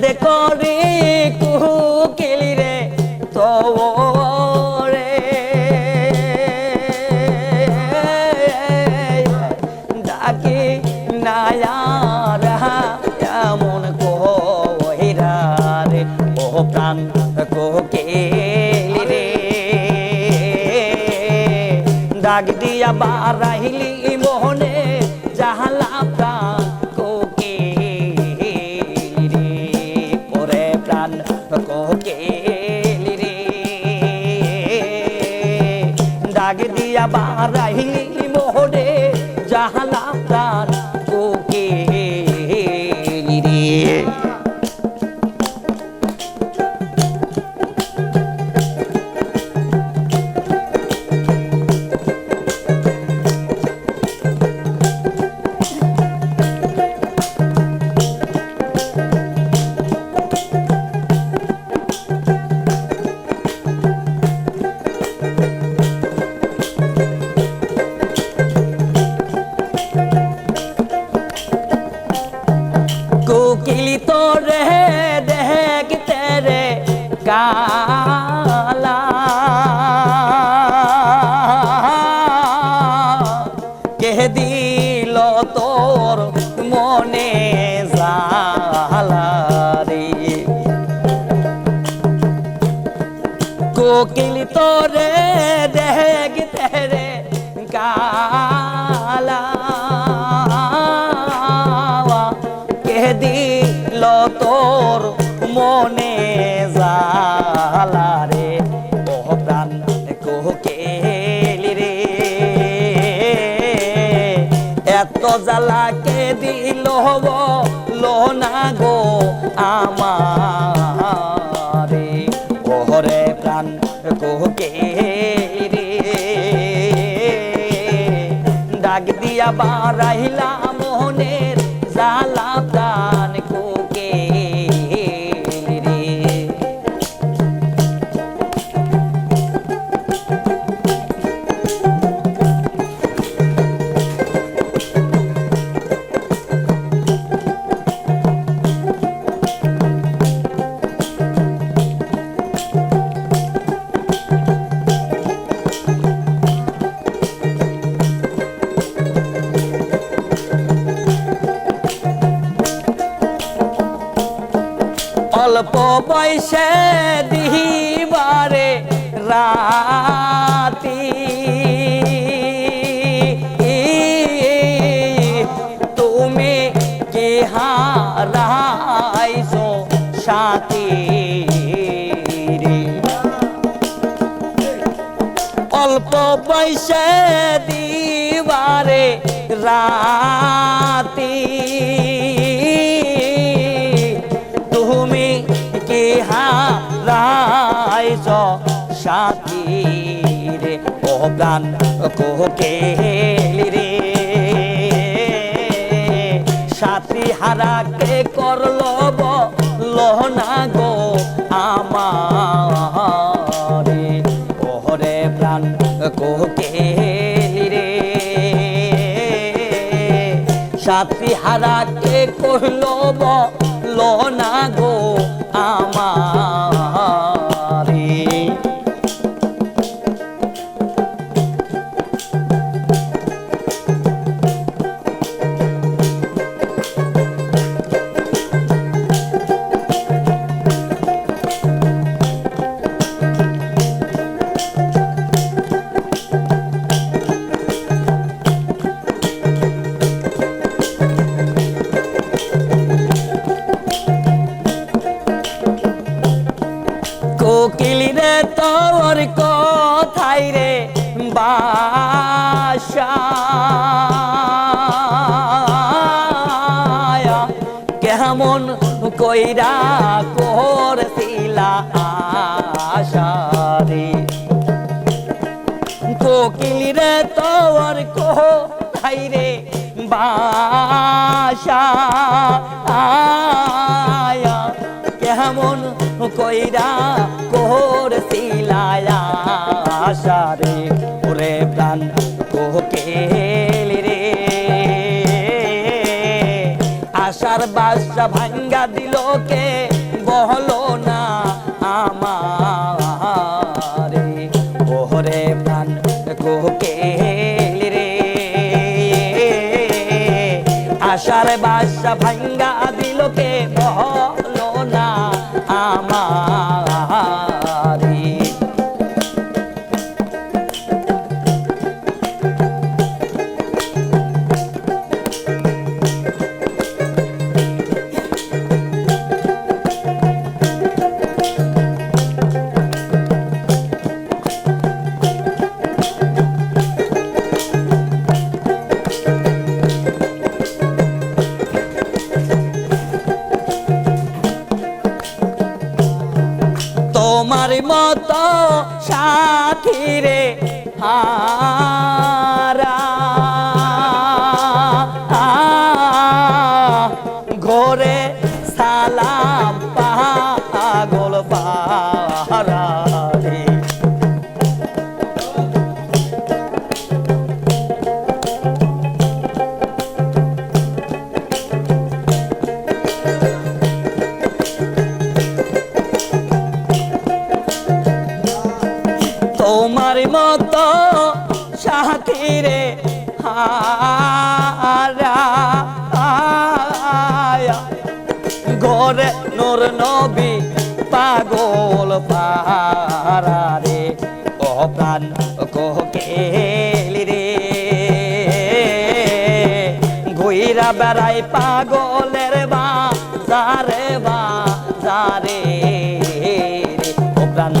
নিষেধ করি কুকিলি রে তোরে ডাকি নায়ার, এমন কহিরা রে, ও প্রাণ কোকিলি রে। ডাক দিয়া বারাইলি মোহনে জাহালা প্রাণ তোরে দেখতে রে কালা। কে দিল তোর মনে জালা রে? কোকিলি তোরে দেখতে এত দিল হব লোনা গো আমারে। ওহরে প্রাণ কোকে রে। ডাক দিয়া বারাইলা অল্প বয়সে দিবারে রাতি। তুমি কি হারাইছো সাথী রে। অল্প বয়সে দিবারে রাতি হারাইছ সাথী রে ও কোকেলি রে। সাথী হারাকে করল লোহনা গো আমারে। ওহরে প্রাণ কোকেলি রে। সাথী হারাকে কহল লোনা কেমন কইরা করছিলা আশা রে? কোকিলি রে তোর কোথাই রে বাসা? আয়া, কেমন কইরা করছিলায়া আশা রে? ওরে প্রাণ কোকেলি। রে আশা আশার বাসা ভাঙ্গা দিল কে? বহলো ঘরে নোর নবী পাগল পাহারা রে। ও প্রাণ কোকেলি রে। ঘুইরা বেড়াই পাগলের বা যারে বা যারে ও প্রাণ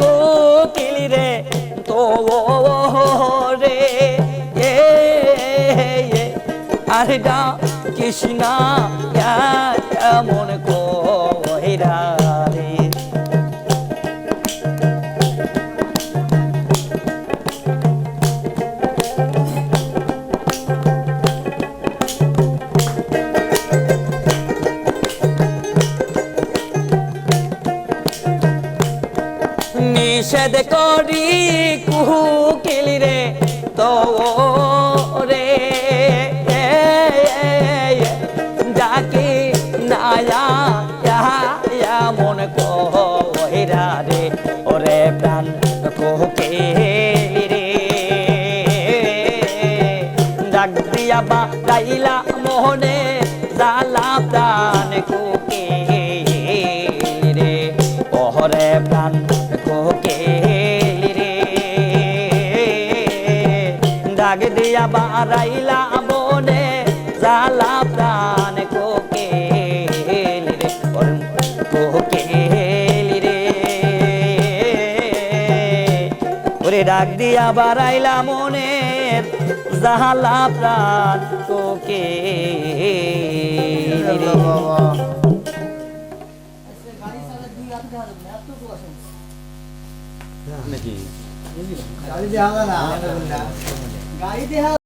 কোকিল রে তো রে এ আরে ডা কৃষ্ণা নিষেধ করি কুহু কিলি রে, তো রে। যাকে নায়া মন কহিরা রে, ওরে প্রাণ কোকে রে। ডাক দিয়া বা গাইলা মোহনে জালা প্রাণ কোকে রে, ওহরে প্রাণ কোকে ডাক দিয়া বাড়াইলা মনের জাহালা প্রাণ তোকে। গাড়ি দেখা